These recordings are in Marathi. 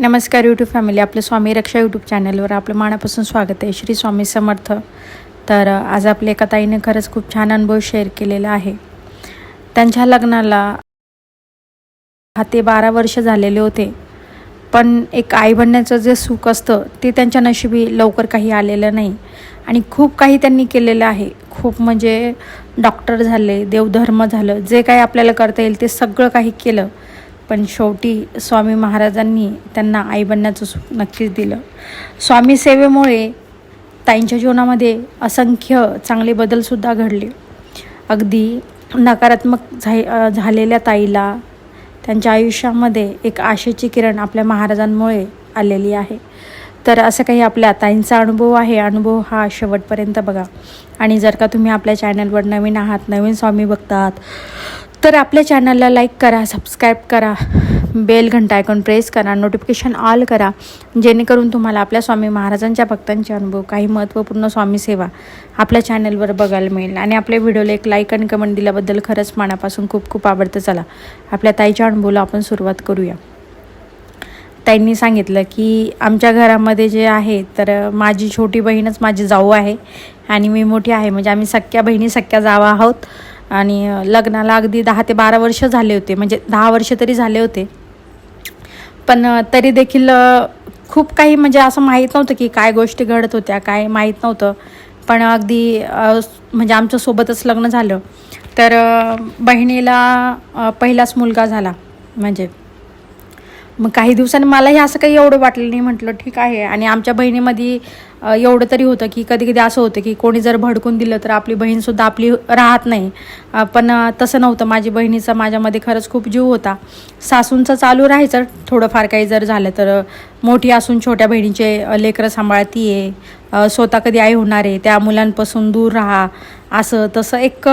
नमस्कार यूट्यूब फॅमिली आपलं स्वामी रक्षा यूट्यूब चॅनलवर आपलं मनापासून स्वागत आहे. श्री स्वामी समर्थ. तर आज आपल्या एका ताईने खरंच खूप छान अनुभव शेअर केलेला आहे. त्यांच्या लग्नाला हा ते बारा वर्ष झालेले होते. पण एक आई बनण्याचं जे सुख असतं ते त्यांच्या नशिबी लवकर काही आलेलं नाही. आणि खूप काही त्यांनी केलेलं आहे. खूप म्हणजे डॉक्टर झाले देवधर्म झालं जे काही आपल्याला करता येईल ते सगळं काही केलं. पण शेवटी स्वामी महाराजांनी त्यांना आई बनण्याचं सुख नक्कीच दिलं. स्वामी सेवेमुळे ताईंच्या जीवनामध्ये असंख्य चांगले बदलसुद्धा घडले. अगदी नकारात्मक झाय झालेल्या ताईला त्यांच्या आयुष्यामध्ये एक आशेची किरण आपल्या महाराजांमुळे आलेली आहे. तर असं काही आपल्या ताईंचा अनुभव आहे अनुभव हा शेवटपर्यंत बघा. आणि जर का तुम्ही आपल्या चॅनलवर नवीन आहात नवीन स्वामी बघतात तर आपल्या चॅनलला लाईक करा सबस्क्राईब करा बेल घंटा आयकॉन प्रेस करा नोटिफिकेशन ऑल करा जेणेकरून तुम्हाला आपल्या स्वामी महाराजांच्या भक्तांचे अनुभव काही महत्त्वपूर्ण स्वामी सेवा आपल्या चॅनलवर बघायला मिळेल. आणि आपल्या व्हिडिओला एक लाईक आणि कमेंट दिल्याबद्दल खरंच मनापासून खूप खूप आवडतं. चला आपल्या ताईच्या अनुभवाला आपण सुरुवात करूया. ताईंनी सांगितलं की आमच्या घरामध्ये जे आहे तर माझी छोटी बहीणच माझी जाऊ आहे आणि मी मोठी आहे. म्हणजे आम्ही सख्या बहिणी सख्या जावा आहोत. आणि लग्नाला अगदी दहा ते बारा वर्ष झाले होते. म्हणजे दहा वर्ष तरी झाले होते. पण तरी देखील खूप काही म्हणजे असं माहीत नव्हतं की काय गोष्टी घडत होत्या काय माहीत नव्हतं. पण अगदी म्हणजे आमच्यासोबतच लग्न झालं. तर बहिणीला पहिलाच मुलगा झाला. म्हणजे मग काही दिवसांनी मलाही असं काही एवढं वाटलं नाही. म्हटलं ठीक आहे. आणि आमच्या बहिणीमध्ये एवढं तरी होतं की कधी कधी असं होतं की कोणी जर भडकून दिलं तर आपली बहीणसुद्धा आपली राहत नाही. पण तसं नव्हतं. माझी बहिणीचा माझ्यामध्ये खरंच खूप जीव होता. सासूंचं चालू राहायचं. थोडंफार काही जर झालं तर मोठी असून छोट्या बहिणीचे लेकरं सांभाळती आहे स्वतः कधी आई होणार आहे त्या मुलांपासून दूर राहा. असं तसं एक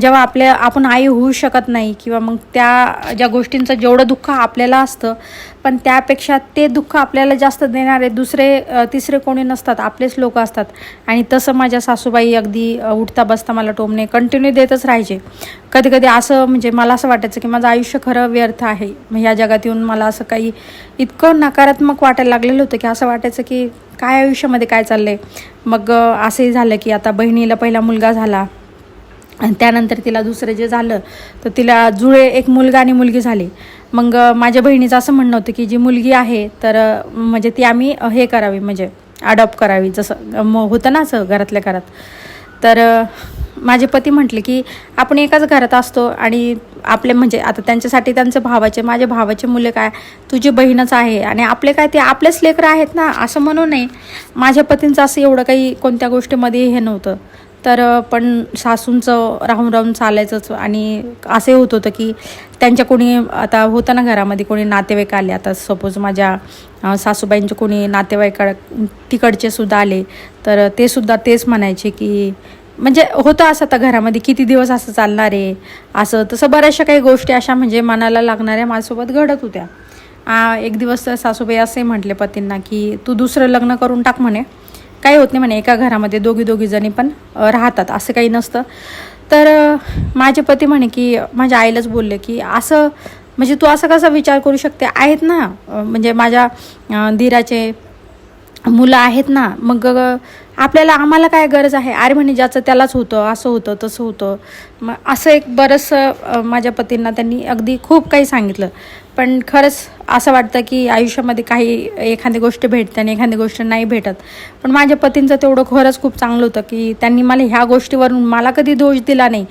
जेव्हा आपल्या आपण आई होऊ शकत नाही किंवा मग त्या ज्या गोष्टींचं जेवढं दुःख आपल्याला असतं पण त्यापेक्षा ते दुःख आपल्याला जास्त देणारे दुसरे तिसरे कोणी नसतात आपलेच लोक असतात. आणि तसं माझ्या सासूबाई अगदी उठता बसता मला टोमणे कंटिन्यू देतच राहायचे. कधी कधी असं म्हणजे मला असं वाटायचं की माझं आयुष्य खरं व्यर्थ आहे. मग ह्या जगात येऊन मला असं काही इतकं नकारात्मक वाटायला लागलेलं होतं की असं वाटायचं की काय आयुष्यामध्ये काय चाललं आहे मग असंही झालं की आता बहिणीला पहिला मुलगा झाला. आणि त्यानंतर तिला दुसरं जे झालं तर तिला जुळे एक मुलगा आणि मुलगी झाली. मग माझ्या बहिणीचं असं म्हणणं होतं की जी मुलगी आहे तर म्हणजे ती आम्ही हे करावी म्हणजे अडॉप्ट करावी जसं मग होतं ना असं घरातल्या घरात. तर माझे पती म्हटले की आपण एकाच घरात असतो आणि आपले म्हणजे आता त्यांच्यासाठी त्यांचं भावाचे माझ्या भावाचे मुले काय तुझी बहीणच आहे आणि आपले काय ते आपलेच लेकरं आहेत ना असं म्हणू नये माझ्या पतींचं असं एवढं काही कोणत्या गोष्टीमध्ये हे नव्हतं. तर पण सासूंचं राहून राहून चालायचंच आणि असे होत होतं की त्यांच्या कोणी आता होतं ना घरामध्ये कोणी नातेवाईक आले. आता सपोज माझ्या सासूबाईंचे कोणी नातेवाईक तिकडचे सुद्धा आले. तर ते सुद्धा तेच म्हणायचे की म्हणजे होतं असं आता घरामध्ये किती दिवस असं चालणार आहे? असं तसं बऱ्याचशा काही गोष्टी अशा म्हणजे मनाला लागणाऱ्या माझ्यासोबत घडत होत्या. एक दिवस तर सासूबाई असे म्हटले पतींना की तू दुसरं लग्न करून टाक म्हणे. काही होत नाही म्हणे एका घरामध्ये दोघी दोघी जणी पण राहतात असं काही नसतं. तर माझे पती म्हणे की माझ्या आईलाच बोलले की असं म्हणजे तू असं कसा विचार करू शकते? आहेत ना म्हणजे माझ्या धीराचे मुलं आहेत ना मग आपल्याला आम्हाला काय गरज आहे? अरे म्हणे ज्याचं त्यालाच होतं असं होतं तसं होतं. मग असं एक बरंचसं माझ्या पतींना त्यांनी अगदी खूप काही सांगितलं. पण खरंच असं वाटतं की आयुष्यामध्ये काही एखादी गोष्ट भेटते आणि एखादी गोष्ट नाही भेटत. पण माझ्या पतींचं तेवढं खरंच खूप चांगलं होतं की त्यांनी मला ह्या गोष्टीवरून मला कधी दोष दिला नाही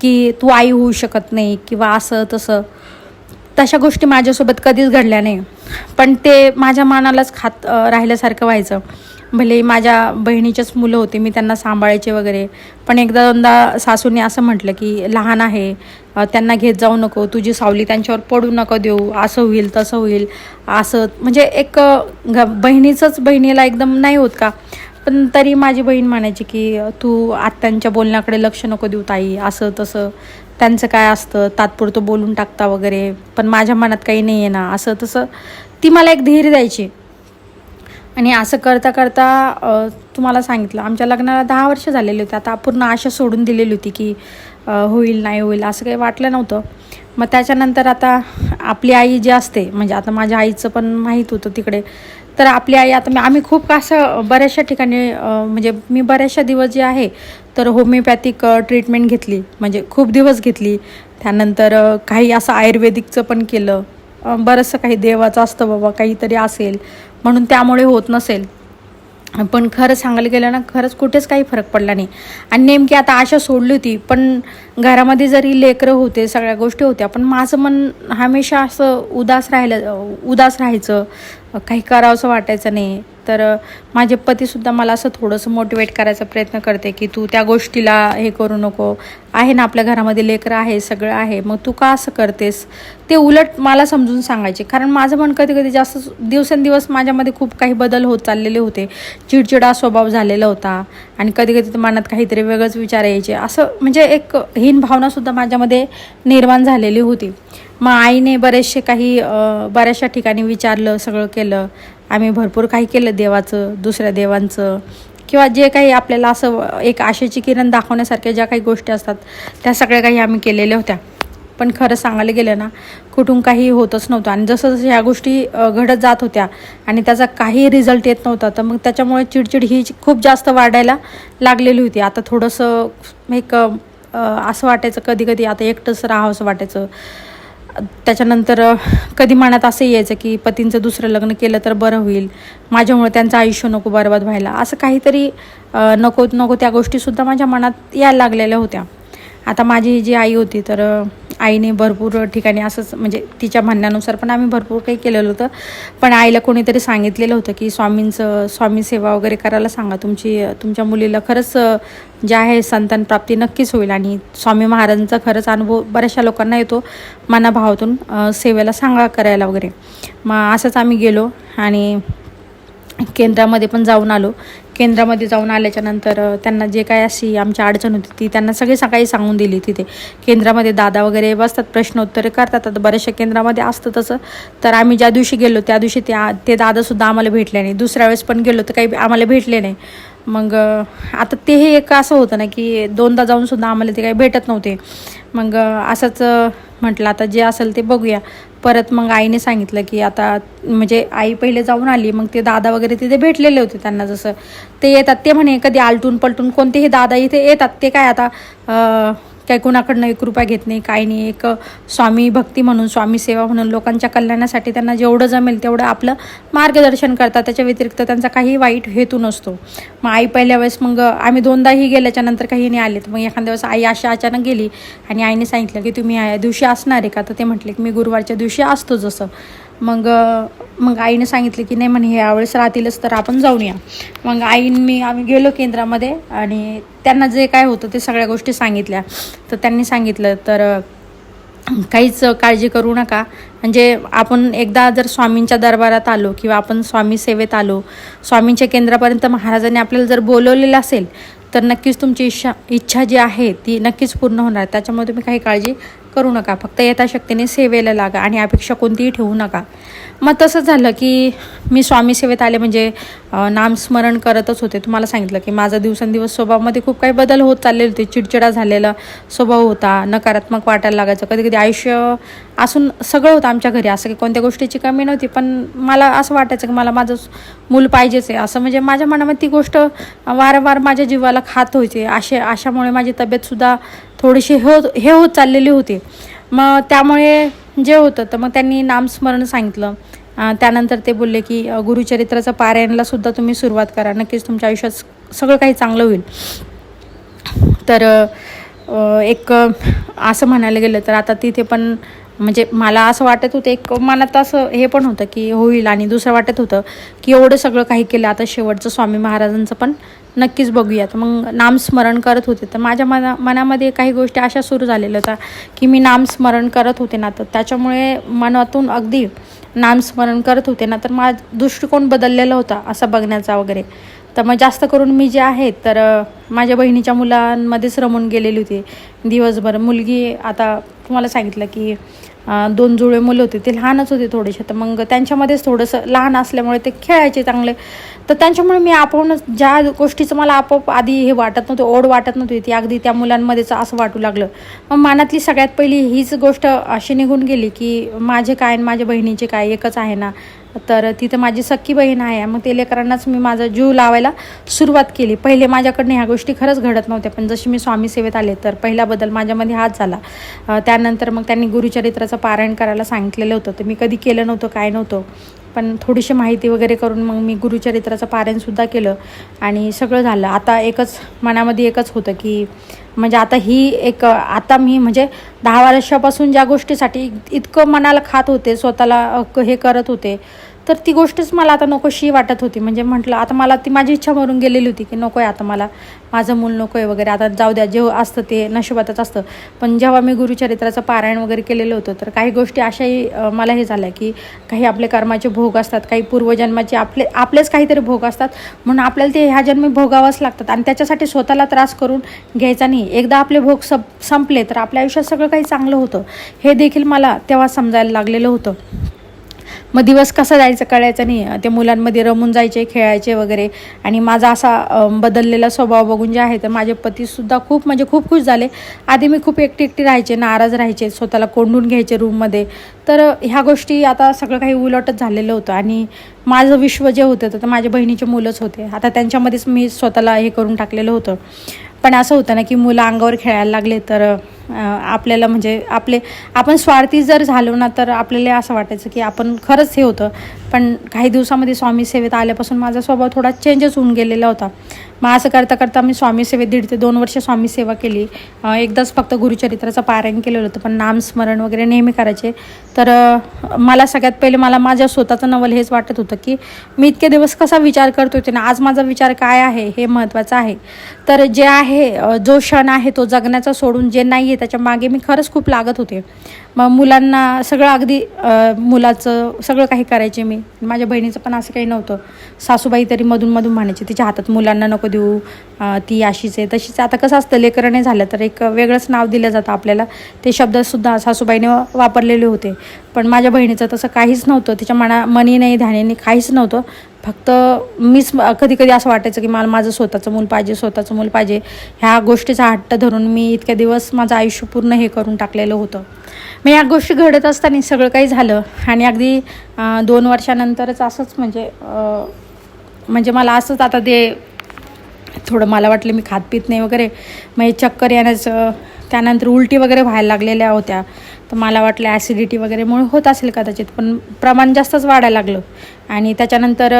की तू आई होऊ शकत नाही किंवा असं तसं. तशा गोष्टी माझ्यासोबत कधीच घडल्या नाही. पण ते माझ्या मनालाच खात राहिल्यासारखं व्हायचं. भले माझ्या बहिणीचेच मुलं होते मी त्यांना सांभाळायचे वगैरे. पण एकदा दोनदा सासूने असं म्हटलं की लहान आहे त्यांना घेत जाऊ नको तुझी सावली त्यांच्यावर पडू नको देऊ असं होईल तसं होईल असं. म्हणजे एक घ बहिणीचंच बहिणीला एकदम नाही होत का? पण तरी माझी बहीण म्हणायची की तू आत्यांच्या बोलण्याकडे लक्ष नको देऊ ताई असं तसं. त्यांचं काय असतं? तात्पुरतं बोलून टाकता वगैरे. पण माझ्या मनात काही नाही आहे ना असं तसं. ती मला एक धीर द्यायची. आणि असं करता करता तुम्हाला सांगितलं. आमच्या लग्नाला दहा वर्ष झालेली होती. आता पूर्ण आशा सोडून दिलेली होती की होईल नाही होईल असं काही वाटलं नव्हतं. मग त्याच्यानंतर आता आपली आई जी असते म्हणजे आता माझ्या आईचं पण माहीत होतं तिकडे. तर आपली आई आता आम्ही खूप असं बऱ्याचशा ठिकाणी म्हणजे मी बऱ्याचशा दिवस जे आहे तर होमिओपॅथिक ट्रीटमेंट घेतली. म्हणजे खूप दिवस घेतली. त्यानंतर काही असं आयुर्वेदिकचं पण केलं. बरंचसं काही देवाचं असतं बाबा काहीतरी असेल. म्हणून त्यामुळे होत नसेल. पण खरं सांगायला गेलं ना खरंच कुठेच काही फरक पडला नाही. आणि नेमकी आता आशा सोडली होती पण घरामध्ये जरी लेकरं होते सगळ्या गोष्टी होत्या पण माझं मन हमेशा असं उदास राहिलं उदास राहायचं. काही करावंसं वाटायचं नाही. तर माझे पतीसुद्धा मला असं थोडंसं मोटिवेट करायचा प्रयत्न करते की तू त्या गोष्टीला हे करू नको. आहे ना आपल्या घरामध्ये लेकरं आहे सगळं आहे. मग तू का असं करतेस? ते उलट मला समजून सांगायचे. कारण माझं मन कधी कधी जास्त दिवसेंदिवस माझ्यामध्ये खूप काही बदल होत चाललेले होते. चिडचिडा स्वभाव झालेला होता. आणि कधी कधी मनात काहीतरी वेगळंच विचार यायचे. असं म्हणजे एक हे हीन भावनासुद्धा माझ्यामध्ये निर्माण झालेली होती. मग आईने बरेचसे काही बऱ्याचशा ठिकाणी विचारलं सगळं केलं. आम्ही भरपूर काही केलं देवाचं दुसऱ्या देवांचं. किंवा जे काही आपल्याला असं एक आशेची किरण दाखवण्यासारख्या ज्या काही गोष्टी असतात त्या सगळ्या काही आम्ही केलेल्या होत्या. पण खरं सांगायला गेलं ना कुठून काही होतच नव्हतं. आणि जसं जसं ह्या गोष्टी घडत जात होत्या आणि त्याचा काही रिझल्ट येत नव्हता तर मग त्याच्यामुळे चिडचिड ही खूप जास्त वाढायला लागलेली होती. आता थोडंसं एक असं वाटायचं कधी कधी आता एकटंच राहावंसं वाटायचं. त्याच्यानंतर कधी मनात असं यायचं की पतींचं दुसरं लग्न केलं तर बरं होईल. माझ्यामुळे त्यांचं आयुष्य नको बरबाद व्हायला. असं काहीतरी नको नको त्या गोष्टीसुद्धा माझ्या मनात यायला लागलेल्या होत्या. आता माझी जी आई होती तर आईने भरपूर ठिकाणी असंच म्हणजे तिच्या म्हणण्यानुसार पण आम्ही भरपूर काही केलेलं होतं. पण आईला कोणीतरी सांगितलेलं होतं की स्वामींचं स्वामी सेवा वगैरे करायला सांगा. तुमची तुमच्या मुलीला खरंच जे आहे संतान प्राप्ती नक्कीच होईल. आणि स्वामी महाराजांचा खरंच अनुभव बऱ्याचशा लोकांना येतो मनाभावातून सेवेला सांगा करायला वगैरे. मग असंच आम्ही गेलो आणि केंद्रामध्ये पण जाऊन आलो. केंद्रामध्ये जाऊन आल्याच्यानंतर त्यांना जे काय अशी आमची अडचण होती ती त्यांना सगळी सकाळी सांगून दिली तिथे. केंद्रामध्ये दादा वगैरे बसतात प्रश्नोत्तरे करतात. आता बऱ्याचशा केंद्रामध्ये असतं तसं. तर आम्ही ज्या दिवशी गेलो त्या दिवशी ते ते दादासुद्धा आम्हाला भेटले नाही. दुसऱ्या वेळेस पण गेलो तर काही आम्हाला भेटले नाही. मग आता ते हे एक असं होतं ना की दोनदा जाऊन सुद्धा आम्हाला ते काही भेटत नव्हते. मग असंच म्हटलं आता जे असेल ते बघूया. परत मग आईने सांगितलं की आता म्हणजे आई पहिले जाऊन आली मग ते दादा वगैरे तिथे भेटलेले होते त्यांना जसं. ते येतात ते म्हणे कधी आलटून पलटून कोणतेही दादा इथे येतात ते काय आता काही कोणाकडनं एक रुपया घेत नाही काही नाही. एक स्वामी भक्ती म्हणून स्वामी सेवा म्हणून लोकांच्या कल्याणासाठी त्यांना जेवढं जमेल तेवढं आपलं मार्गदर्शन करतात. त्याच्या व्यतिरिक्त त्यांचा काही वाईट हेतू नसतो. मग आई पहिल्या वेळेस मग आम्ही दोनदाही गेल्याच्यानंतर काही नाही आले मग एखाद्या वेळेस आई अशा अचानक गेली आणि आईने सांगितलं की तुम्ही या दिवशी असणार आहे का? तर ते म्हटले की मी गुरुवारच्या दिवशी असतो जसं. मग मग आईने सांगितले की नाही म्हणे यावेळेस राहतीलच तर आपण जाऊन या. मग आईन मी आम्ही गेलो केंद्रामध्ये आणि त्यांना जे काय होतं ते सगळ्या गोष्टी सांगितल्या. तर त्यांनी सांगितलं तर काहीच काळजी करू नका. म्हणजे आपण एकदा जर स्वामींच्या दरबारात आलो किंवा आपण स्वामी सेवेत आलो स्वामींच्या केंद्रापर्यंत महाराजांनी आपल्याला जर बोलवलेलं असेल तर नक्कीच तुमची इच्छा इच्छा जी आहे ती नक्कीच पूर्ण होणार. त्याच्यामुळे तुम्ही काही काळजी करू नका. फक्त यथाशक्तीने सेवेला लागा आणि अपेक्षा कोणतीही ठेवू नका. मग तसं झालं की मी स्वामी सेवेत आले म्हणजे नामस्मरण करतच होते. तुम्हाला सांगितलं की माझा दिवसेंदिवस स्वभावामध्ये खूप काही बदल होत चाललेले होते. चिडचिडा झालेला स्वभाव होता नकारात्मक वाटायला लागायचं. कधी कधी आयुष्य असून सगळं होतं आमच्या घरी. असं की कोणत्या गोष्टीची कमी नव्हती पण मला असं वाटायचं की मला माझं मूल पाहिजेच आहे. असं म्हणजे माझ्या मनामध्ये ती गोष्ट वारंवार माझ्या जीवाला खात होती असे अशामुळे माझी तब्येतसुद्धा थोडीशी हे होत हे होत चाललेली होती. मग त्यामुळे जे होतं तर मग त्यांनी नामस्मरण सांगितलं. त्यानंतर ते बोलले की गुरुचरित्राचं पारायणला सुद्धा तुम्ही सुरुवात करा. नक्कीच तुमच्या आयुष्यात सगळं काही चांगलं होईल. तर एक असं म्हणायला गेलं तर आता तिथे पण म्हणजे मला असं वाटत होतं एक मनात असं हे पण होतं की होईल आणि दुसरं वाटत होतं की एवढं सगळं काही केलं आता शेवटचं स्वामी महाराजांचं पण नक्कीच बघूयात. मग नामस्मरण करत होते. तर माझ्या मना मनामध्ये काही गोष्टी अशा सुरू झालेल्या होत्या की मी नामस्मरण करत होते ना तर त्याच्यामुळे मनातून अगदी नामस्मरण करत होते ना तर माझा दृष्टिकोन बदललेला होता असा बघण्याचा वगैरे. तर मग जास्त करून मी जे आहे तर माझ्या बहिणीच्या मुलांमध्येच रमून गेलेली होती. दिवसभर मुलगी आता तुम्हाला सांगितलं की दोन जुळे मुलं होते ते लहानच होते थोडेसे. तर मग त्यांच्यामध्येच थोडंसं लहान असल्यामुळे ते खेळायचे चांगले. तर त्यांच्यामुळे मी आपणच ज्या गोष्टीचं मला आपोआप आधी हे वाटत नव्हतं ओढ वाटत नव्हती ती अगदी त्या मुलांमध्येच असं वाटू लागलं. मग मनातली सगळ्यात पहिली हीच गोष्ट अशी निघून गेली की माझे काय आणि माझ्या बहिणीचे काय एकच आहे ना. तर तिथं माझी सख्खी बहीण आहे. मग ते लेकरांनाच मी माझा जीव लावायला सुरुवात केली. पहिले माझ्याकडनं ह्या गोष्टी खरंच घडत नव्हत्या. पण जशी मी स्वामी सेवेत आले तर पहिला बदल माझ्यामध्ये हाच झाला. त्यानंतर मग त्यांनी गुरुचरित्राचं पारायण करायला सांगितलेलं होतं. तर मी कधी केलं नव्हतं काय नव्हतं. पण थोडीशी माहिती वगैरे करून मग मी गुरुचरित्राचं पारायणसुद्धा केलं आणि सगळं झालं. आता एकच मनामध्ये एकच होतं की म्हणजे आता ही एक आता मी म्हणजे दहा वर्षापासून ज्या गोष्टीसाठी इतकं मनाला खात होते स्वतःला क- हे करत होते तर ती गोष्टच मला आता नकोशी वाटत होती. म्हणजे म्हटलं आता मला ती माझी इच्छा मरून गेलेली होती की नको आहे आता मला. माझं मूल नको आहे वगैरे. आता जाऊ द्या जे असतं ते नशिबातच असतं. पण जेव्हा मी गुरुचरित्राचं पारायण वगैरे केलेलं होतं तर काही गोष्टी अशाही मला हे झाल्या की काही आपले कर्माचे भोग असतात काही पूर्वजन्माचे आपले आपलेच काहीतरी भोग असतात. म्हणून आपल्याला ते ह्या जन्मी भोगावंच लागतात. आणि त्याच्यासाठी स्वतःला त्रास करून घ्यायचा नाही. एकदा आपले भोग सप संपले तर आपल्या आयुष्यात सगळं काही चांगलं होतं. हे देखील मला तेव्हा समजायला लागलेलं होतं. मग दिवस कसा जायचं कळायचं नाही. ते मुलांमध्ये रमून जायचे खेळायचे वगैरे. आणि माझा असा बदललेला स्वभाव बघून जे आहे तर माझे पतीसुद्धा खूप म्हणजे खूप खुश झाले. आधी मी खूप एकटी एकटी राहायचे नाराज राहायचे स्वतःला कोंडून घ्यायचे रूममध्ये. तर ह्या गोष्टी आता सगळं काही उलटच झालेलं होतं. आणि माझं विश्व जे होतं तर माझ्या बहिणीचे मुलंच होते. आता त्यांच्यामध्येच मी स्वतःला हे करून टाकलेलं होतं. पण असं होतं ना की मुलं अंगावर खेळायला लागले तर आपल्याला म्हणजे आपले आपण स्वार्थी जर झालो ना तर आपल्याला असं वाटायचं की आपण खरंच हे होतं. पण काही दिवसामध्ये स्वामी सेवेत आल्यापासून माझा स्वभाव थोडा चेंजच होऊन गेलेला होता. मग असं करता करता मी स्वामी सेवेत दीड ते दोन वर्ष स्वामी सेवा केली. एकदाच फक्त गुरुचरित्राचं पारायण केलेलं होतं पण नामस्मरण वगैरे नेहमी करायचे. तर मला सगळ्यात पहिले मला माझ्या स्वतःचं नवल हेच वाटत होतं की मी इतके दिवस कसा विचार करत होते ना आज माझा विचार काय आहे हे महत्त्वाचं आहे. तर जे आहे जो क्षण आहे तो जगण्याचा सोडून जे नाही त्याच्यामागे मी खरंच खूप लागत होते. मग मुलांना सगळं अगदी मुलाचं सगळं काही करायचे मी. माझ्या बहिणीचं पण असं काही नव्हतं. सासूबाई तरी मधून मधून म्हणायची तिच्या हातात मुलांना नको देऊ ती अशीच आहे तशीच आता कसं असतं लेकरणे नाही झालं तर एक वेगळंच नाव दिलं जातं आपल्याला. ते शब्दसुद्धा सासूबाईने वापरलेले होते. पण माझ्या बहिणीचं तसं काहीच नव्हतं. तिच्या मना मनी नाही ध्यानीने काहीच नव्हतं. फक्त मीच कधी कधी असं वाटायचं की मला माझं स्वतःचं मूल पाहिजे स्वतःचं मूल पाहिजे. ह्या गोष्टीचा हट्ट धरून मी इतक्या दिवस माझं आयुष्य पूर्ण हे करून टाकलेलं होतं. मग या गोष्टी घडत असताना सगळं काही झालं आणि अगदी दोन वर्षानंतरच असंच म्हणजे म्हणजे मला असंच आता ते थोडं मला वाटलं मी खात पित नाही वगैरे. मग चक्कर येण्याचं त्यानंतर उलटी वगैरे व्हायला लागलेल्या होत्या. तर मला वाटलं ॲसिडिटी वगैरेमुळे होत असेल कदाचित पण प्रमाण जास्तच वाढायला लागलं. आणि त्याच्यानंतर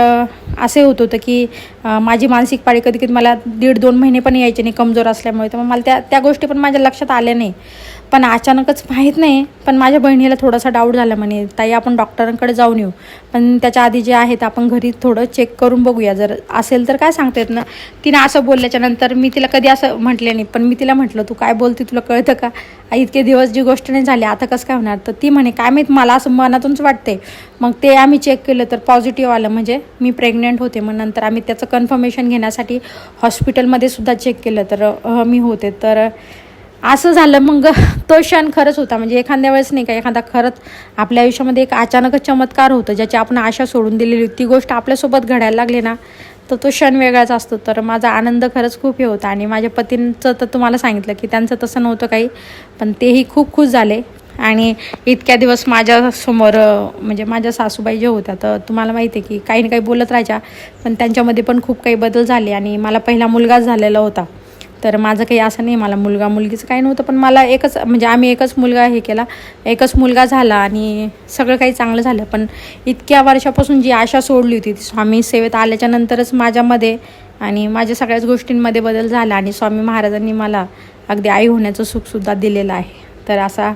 असे होत होतं की माझी मानसिक पाळी कधी कधी मला दीड दोन महिने पण यायचे नाही कमजोर असल्यामुळे. तर मग मला त्या त्या गोष्टी पण माझ्या लक्षात आल्या नाही. पण अचानकच माहीत नाही. पण माझ्या बहिणीला थोडासा डाऊट झाला म्हणे ताई आपण डॉक्टरांकडे जाऊन येऊ. पण त्याच्या आधी जे आहेत आपण घरी थोडं चेक करून बघूया. जर असेल तर काय सांगता येत ना? तिनं असं बोलल्याच्या नंतर मी तिला कधी असं म्हटले नाही. पण मी तिला म्हटलं तू काय बोलते? तुला कळतं का? इतके दिवस जी गोष्ट नाही झाली आता कसं काय होणार? तर ती म्हणे काय माहीत? मला असं मनातूनच वाटते मग ते आम्ही चेक केलं तर पॉझिटिव्ह आलं. म्हणजे मी प्रेग्नंट होते. मग नंतर आम्ही त्याचं कन्फर्मेशन घेण्यासाठी हॉस्पिटलमध्ये सुद्धा चेक केलं. तर मी होते. तर असं झालं मग तो क्षण खरंच होता. म्हणजे एखाद्या वेळेस नाही का एखादा खरंच आपल्या आयुष्यामध्ये एक अचानकच चमत्कार होतं ज्याची आपण आशा सोडून दिलेली होती. ती गोष्ट आपल्यासोबत घडायला लागली ना तर तो क्षण वेगळाच असतो. तर माझा आनंद खरंच खूप हे होता. आणि माझ्या पतींचं तर तुम्हाला सांगितलं की त्यांचं तसं नव्हतं काही पण तेही खूप खुश झाले. आणि इतक्या दिवस माझ्यासमोर म्हणजे माझ्या सासूबाई ज्या होत्या तर तुम्हाला माहिती आहे की काही ना काही बोलत राहायच्या पण त्यांच्यामध्ये पण खूप काही बदल झाले. आणि मला पहिला मुलगाच झालेला होता. तर माझं काही असं नाही मला मुलगा मुलगीचं काही नव्हतं पण मला एकच म्हणजे आम्ही एकच मुलगा हे केला. एकच मुलगा झाला आणि सगळं काही चांगलं झालं. पण इतक्या वर्षापासून जी आशा सोडली होती ती स्वामी सेवेत आल्याच्या नंतरच माझ्यामध्ये आणि माझ्या सगळ्याच गोष्टींमध्ये बदल झाला आणि स्वामी महाराजांनी मला अगदी आई होण्याचं सुखसुद्धा दिलेलं आहे. तर असा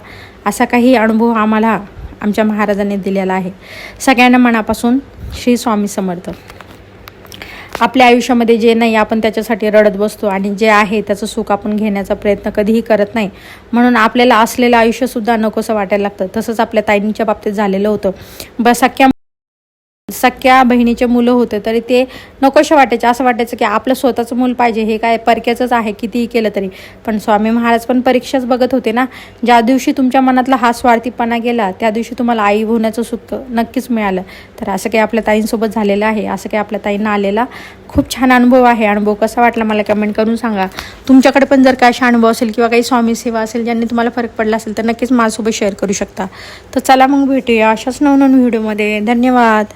असा काही अनुभव आम्हाला आमच्या महाराजांनी दिलेला आहे. सगळ्यांना मनापासून श्री स्वामी समर्थ. आपल्या आयुष्यामध्ये जे नाही आपण त्याच्यासाठी रडत बसतो आणि जे आहे त्याचं सुख आपण घेण्याचा प्रयत्न कधीही करत नाही. म्हणून आपल्याला असलेलं आयुष्यसुद्धा नकोसं वाटायला लागतं. तसंच आपल्या ताईंच्या बाबतीत झालेलं होतं. बसाक्या सख्या बहिणीचे मुलं होते तरी ते नकोशे वाटायचे. असं वाटायचं की आपलं स्वतःचं मूल पाहिजे हे काय परक्याचंच आहे कितीही केलं तरी. पण स्वामी महाराज पण परीक्षाच बघत होते ना. ज्या दिवशी तुमच्या मनातला हा स्वार्थीपणा गेला त्या दिवशी तुम्हाला आई होण्याचं सुख नक्कीच मिळालं. तर असं काही आपल्या ताईंसोबत झालेलं आहे असं काही आपल्या ताईंना आलेला खूप छान अनुभव आहे. अनुभव कसा वाटला मला कमेंट करून सांगा. तुमच्याकडे पण जर काय असे अनुभव असेल किंवा काही स्वामी सेवा असेल ज्यांनी तुम्हाला फरक पडला असेल तर नक्कीच माझ्यासोबत शेअर करू शकता. तर चला मग भेटूया अशाच नवनवीन व्हिडिओमध्ये. धन्यवाद.